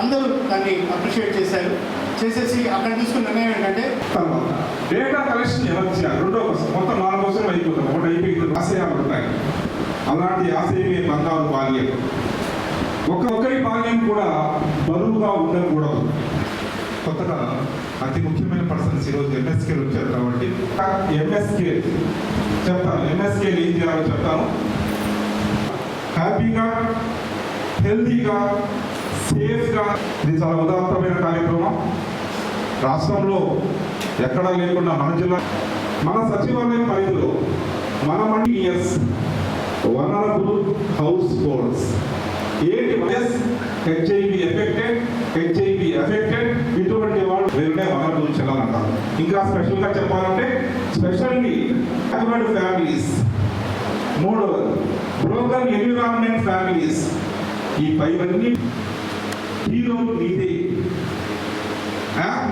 అందరూ దాన్ని అప్రిషియేట్ చేశారు. చేసేసి అక్కడ తీసుకున్న నిర్ణయం ఏంటంటే డేటా కలెక్షన్ ఎలా చేయాలి. రెండో కోసం మొత్తం నాలుగు కోసం అయిపోతుంది ఒకటి అయిపోయింది ఆశయాలు ఉంటాయి. అలాంటి ఆశయమే బంగారు బాల్యం. ఒక ఒక్కరి బాల్యం కూడా బరువుగా ఉండకూడదు. కొత్తగా అతి ముఖ్యమైన పర్సన్స్ ఈరోజు ఎంఎస్కేలు వచ్చారు కాబట్టి. ఎంఎస్కే చెప్తాను. ఎంఎస్కే ఏం చేయాలో చెప్తాను. హ్యాపీగా హెల్తీగా సేఫ్గా ఇది చాలా ఉదాత్తమైన కార్యక్రమం. రాష్ట్రంలో ఎక్కడా లేకుండా మన జిల్లా మన సచివాలయం పరిధిలో మన మండిఎస్ వనరబుల్ హౌస్ హోల్డ్స్ ఏంటి వైఎస్ హెచ్ఐవి ఎఫెక్టెడ్ హెచ్ఐవి ఎఫెక్టెడ్. ఇటువంటి వాళ్ళు వేరే వనరులు చెల్లాలంటారు. ఇంకా స్పెషల్గా చెప్పాలంటే స్పెషల్లీ అడ్వర్డ్ ఫ్యామిలీస్. మూడవది బ్రోకన్ ఎన్విరాన్మెంట్ ఫ్యామిలీస్ ఈ పైవన్నీ హీరో మీదే.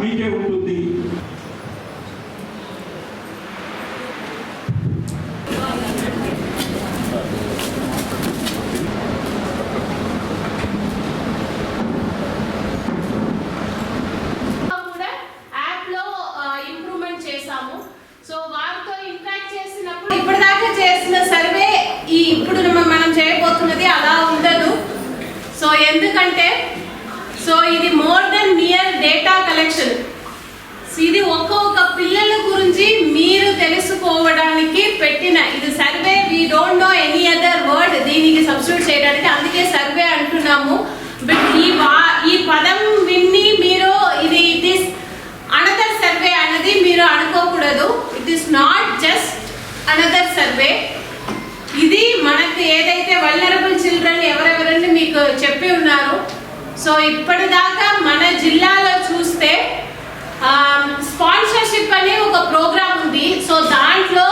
మీకే ఉంటుంది. ఇంప్రూవ్మెంట్ సో చేసినప్పుడు చేసిన సర్వే ఈ ఇప్పుడు మనం- మనం చేయబోతున్నది అలా ఉండదు. సో ఎందుకంటే సో ఇది more than mere data collection. ఇది ఒక్కొక్క పిల్లల గురించి మీరు తెలుసుకోవడానికి పెట్టిన ఇది survey we don't know any other word దీనికి సబ్స్టిట్యూట్ చేయడానికి. అందుకే సర్వే అంటున్నాము. బట్ ఈ వా ఈ పదం విన్ని మీరు ఇది ఇట్ ఈస్ అనదర్ సర్వే అనేది మీరు అనుకోకూడదు. It is not just another survey ఇది మనకు ఏదైతే వల్నరబుల్ చిల్డ్రన్ ఎవరెవరు సో ఇప్పటిదాకా మన జిల్లాలో చూస్తే స్పాన్సర్షిప్ అనే ఒక ప్రోగ్రామ్ ఉంది. సో దాంట్లో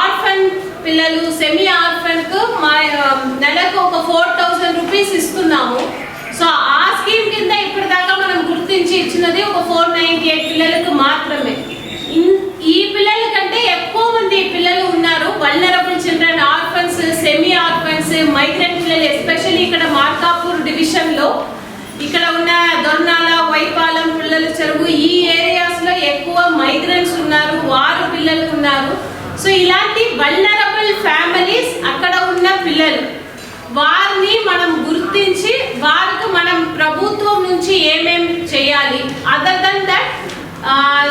ఆర్ఫన్ పిల్లలు సెమీ ఆర్ఫన్కు మా నెలకు ఒక ఫోర్ థౌసండ్ రూపీస్ ఇస్తున్నాము. సో ఆ స్కీమ్ కింద ఇప్పటిదాకా మనం గుర్తించి ఇచ్చినది ఒక ఫోర్ నైంటీ ఎయిట్ పిల్లలకు మాత్రమే. ఈ పిల్లల కంటే ఎక్కువ మంది పిల్లలు ఉన్నారు vulnerable children orphans semi orphans migrant పిల్లలు ఎస్పెషల్లీ ఇక్కడ మార్కాపూర్ డివిజన్లో ఇక్కడ దొన్నాల వైపాలెం పిల్లలు చెరువు ఈ ఏరియాస్లో ఎక్కువ మైగ్రెంట్స్ ఉన్నారు వారు పిల్లలు ఉన్నారు. సో ఇలాంటి వల్నరబుల్ ఫ్యామిలీస్ అక్కడ ఉన్న పిల్లలు వారిని మనం గుర్తించి వారికి మనం ప్రభుత్వం నుంచి ఏమేం చేయాలి? Other than that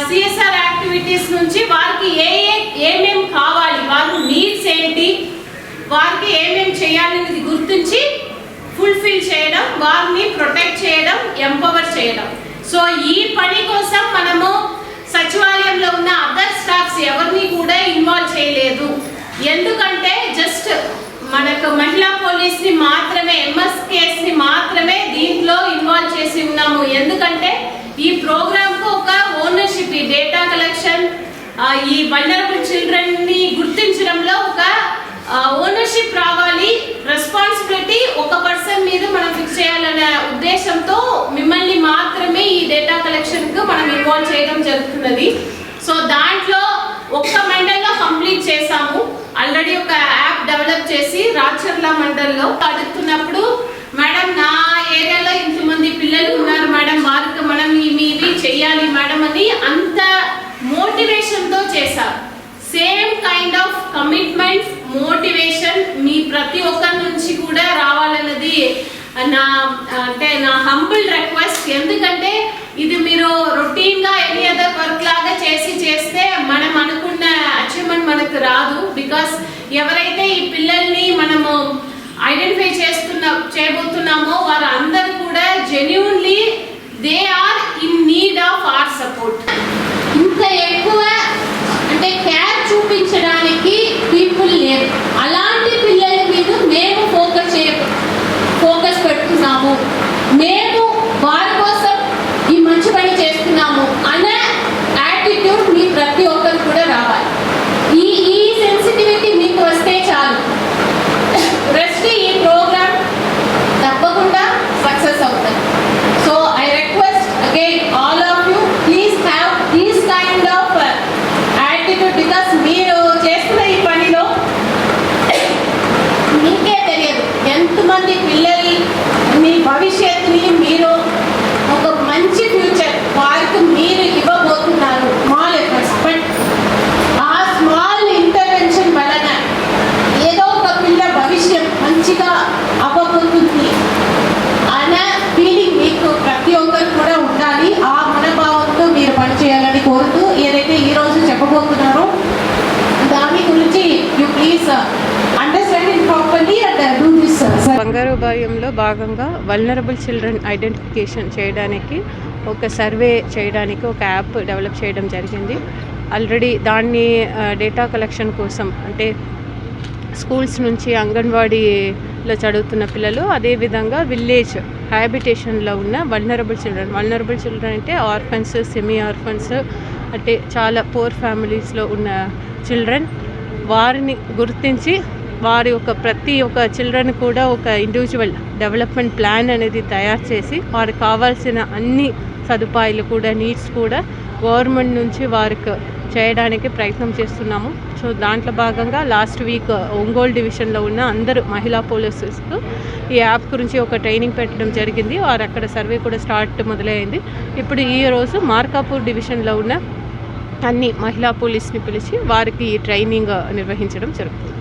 CSR activities నుంచి వారికి ఏ ఏ ఏమేం కావాలి? వారి నీడ్స్ ఏంటి? వారికి ఏమేం చేయాలి గుర్తించి చేయడం వారిని ప్రొటెక్ట్ చేయడం ఎంపవర్ చేయడం. సో ఈ పని కోసం మనము సచివాలయంలో ఉన్న అదర్ స్టాఫ్స్ ఎవరిని కూడా ఇన్వాల్వ్ చేయలేదు. ఎందుకంటే జస్ట్ మనకు మహిళా పోలీస్ని మాత్రమే ఎంఎస్ కేస్ని మాత్రమే దీంట్లో ఇన్వాల్వ్ చేసి ఉన్నాము. ఎందుకంటే ఈ ప్రోగ్రామ్కు ఒక ఓనర్షిప్ ఈ డేటా కలెక్షన్ ఈ వల్నరబుల్ చిల్డ్రన్ని గుర్తించడంలో ఒక ఓనర్షిప్ రావాలి రెస్పాన్సిబిలిటీ ఒక పర్సన్ మీద మనం ఫిక్స్ చేయాలనే ఉద్దేశంతో మిమ్మల్ని మాత్రమే ఈ డేటా కలెక్షన్కు మనం ఇన్వాల్వ్ చేయడం జరుగుతున్నది. సో దాంట్లో ఒక్క మండల్లో కంప్లీట్ చేసాము ఆల్రెడీ ఒక యాప్ డెవలప్ చేసి రాచర్ల మండల్లో అడుగుతున్నప్పుడు మేడం నా ఏరియాలో ఇంతమంది పిల్లలు ఉన్నారు మేడం వారికి మనం ఇవి చెయ్యాలి మేడం అని అంత మోటివేషన్తో చేశారు. Same kind of commitment motivation మీ ప్రతి ఒక్కరి నుంచి కూడా రావాలన్నది నా అంటే నా హంబుల్ రిక్వెస్ట్ ఎందుకంటే ఇది మీరు రొటీన్గా ఎనీ అదర్ వర్క్ లాగా చేసి చేస్తే మనం అనుకున్న అచీవ్మెంట్ మనకు రాదు. బికాస్ ఎవరైతే ఈ పిల్లల్ని మనము ఐడెంటిఫై చేస్తున్న చేయబోతున్నామో వారు అందరూ కూడా జెన్యున్లీ దే ఆర్ ఎంతమంది పిల్లలు మీ భవిష్యత్తుని బంగారుబాయంలో భాగంగా వల్నరబుల్ చిల్డ్రన్ ఐడెంటిఫికేషన్ చేయడానికి ఒక సర్వే చేయడానికి ఒక యాప్ డెవలప్ చేయడం జరిగింది. ఆల్రెడీ దాన్ని డేటా కలెక్షన్ కోసం అంటే స్కూల్స్ నుంచి అంగన్వాడీలో చదువుతున్న పిల్లలు అదేవిధంగా విలేజ్ హ్యాబిటేషన్లో ఉన్న వల్నరబుల్ చిల్డ్రన్ వల్నరబుల్ చిల్డ్రన్ అంటే ఆర్ఫన్స్ సెమీ ఆర్ఫన్స్ అంటే చాలా పూర్ ఫ్యామిలీస్లో ఉన్న చిల్డ్రన్ వారిని గుర్తించి వారి యొక్క ప్రతి ఒక్క చిల్డ్రన్ కూడా ఒక ఇండివిజువల్ డెవలప్మెంట్ ప్లాన్ అనేది తయారు చేసి వారికి కావాల్సిన అన్ని సదుపాయాలు కూడా నీడ్స్ కూడా గవర్నమెంట్ నుంచి వారికి చేయడానికి ప్రయత్నం చేస్తున్నాము. సో దాంట్లో భాగంగా లాస్ట్ వీక్ ఒంగోలు డివిజన్లో ఉన్న అందరు మహిళా పోలీసెస్కు ఈ యాప్ గురించి ఒక ట్రైనింగ్ పెట్టడం జరిగింది. వారు అక్కడ సర్వే కూడా స్టార్ట్ మొదలైంది. ఇప్పుడు ఈ రోజు మార్కాపూర్ డివిజన్లో ఉన్న అన్ని మహిళా పోలీస్ని పిలిచి వారికి ఈ ట్రైనింగ్ నిర్వహించడం జరుగుతుంది.